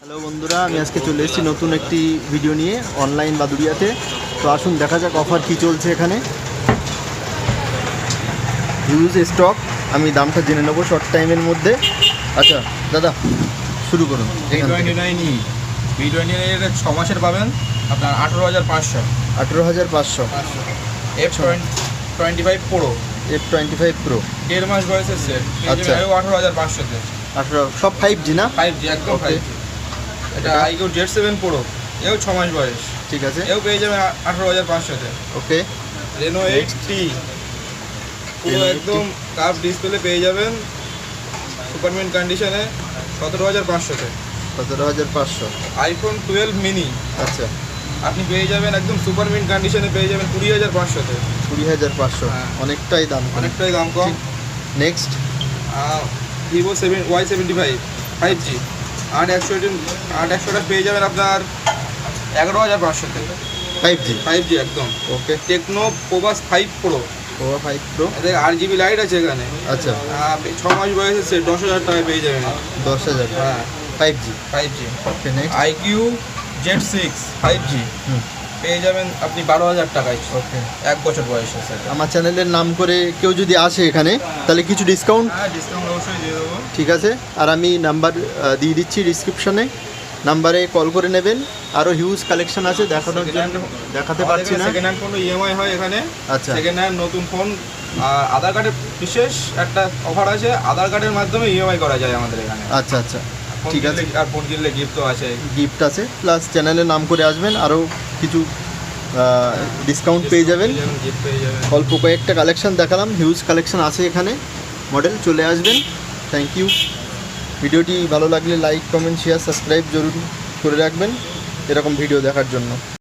Hello বন্ধুরা আমি আজকে চলে এসেছি নতুন একটি ভিডিও নিয়ে অনলাইন বাদুড়িয়াতে তো আসুন দেখা যাক অফার কি চলছে এখানে। হিউজ স্টক আমি দামটা জেনে নেব শর্ট টাইমের মধ্যে। আচ্ছা দাদা শুরু করুন টোয়েন্টি নাইনের ছ মাসের পাবেন আপনার আঠেরো হাজার পাঁচশো। আঠেরো হাজার পাঁচশো। F twenty five pro F twenty five pro দেড় মাস বয়সের সেট আচ্ছা। আঠেরো হাজার পাঁচশোতে। আঠেরো সব ফাইভ জি না? ফাইভ জি একদম ফাইভ জি এটা আইকিউ জেড সেভেন প্রো এও ছ মাস বয়স। ঠিক আছে। এও পেয়ে যাবেন আ- আঠেরো হাজার পাঁচশোতে ওকে। রেনো এইট টি পুরো একদম কাপ ডিসপ্লে পেয়ে যাবেন। সুপারমেন্ট কন্ডিশনে সতেরো হাজার পাঁচশোতে সতেরো হাজার পাঁচশো। আইফোন টুয়েলভ মিনি আচ্ছা। আপনি পেয়ে যাবেন একদম সুপারমিন্ট কন্ডিশনে পেয়ে যাবেন কুড়ি হাজার পাঁচশোতে কুড়ি হাজার পাঁচশো। হ্যাঁ। অনেকটাই দাম। অনেকটাই দাম কম। Next Vivo seven Y seventy five five G আট একশো আট একশোটা পেয়ে যাবেন আপনার এগারো হাজার পাঁচশোতে ফাইভ জি ফাইভ জি একদম। Okay Tecno প্রোবাস five pro Pova five pro এদের আট জিবি লাইট আছে এখানে। আচ্ছা। ছ মাস বয়সে সে দশ হাজার টাকায় পেয়ে যাবেন। দশ হাজার। হ্যাঁ। Five G five G okay next iQOO Z six five G hmm. পেয়ে যাবেন আপনি বারো হাজার টাকায়। ওকে এক বছর বয়সে সেটা আমার চ্যানেলের নাম করে কেউ যদি আসে এখানে তাহলে কিছু ডিসকাউন্ট হ্যাঁ ডিসকাউন্ট অবশ্যই দিয়ে দেবো। ঠিক আছে? আর আমি নাম্বার দিয়ে দিচ্ছি ডিসক্রিপশনে নাম্বারে কল করে নেবেন। আরও হিউজ কালেকশন আছে দেখানোর জন্য দেখাতে পারছি না। সেকেন্ড হ্যান্ড কোনো ইএমআই হয় এখানে। আচ্ছা। সেকেন্ড হ্যান্ড নতুন ফোন আর আধার কার্ডের বিশেষ একটা অফার আছে। আধার কার্ডের মাধ্যমে ইএমআই করা যায় আমাদের এখানে। আচ্ছা আচ্ছা। ঠিক আছে। আর ফোন কিনলে গিফট তো আছে গিফট আছে প্লাস চ্যানেলে নাম করে আসবেন আরও কিছু ডিসকাউন্ট পেয়ে যাবেন। গিফট পেয়ে যাবেন। অল্প কয়েকটা কালেকশন দেখালাম হিউজ কালেকশান আছে এখানে। মডেল চলে আসবেন। থ্যাংক ইউ ভিডিওটি ভালো লাগলে লাইক কমেন্ট শেয়ার সাবস্ক্রাইব জরুরি করে রাখবেন। এরকম ভিডিও দেখার জন্য।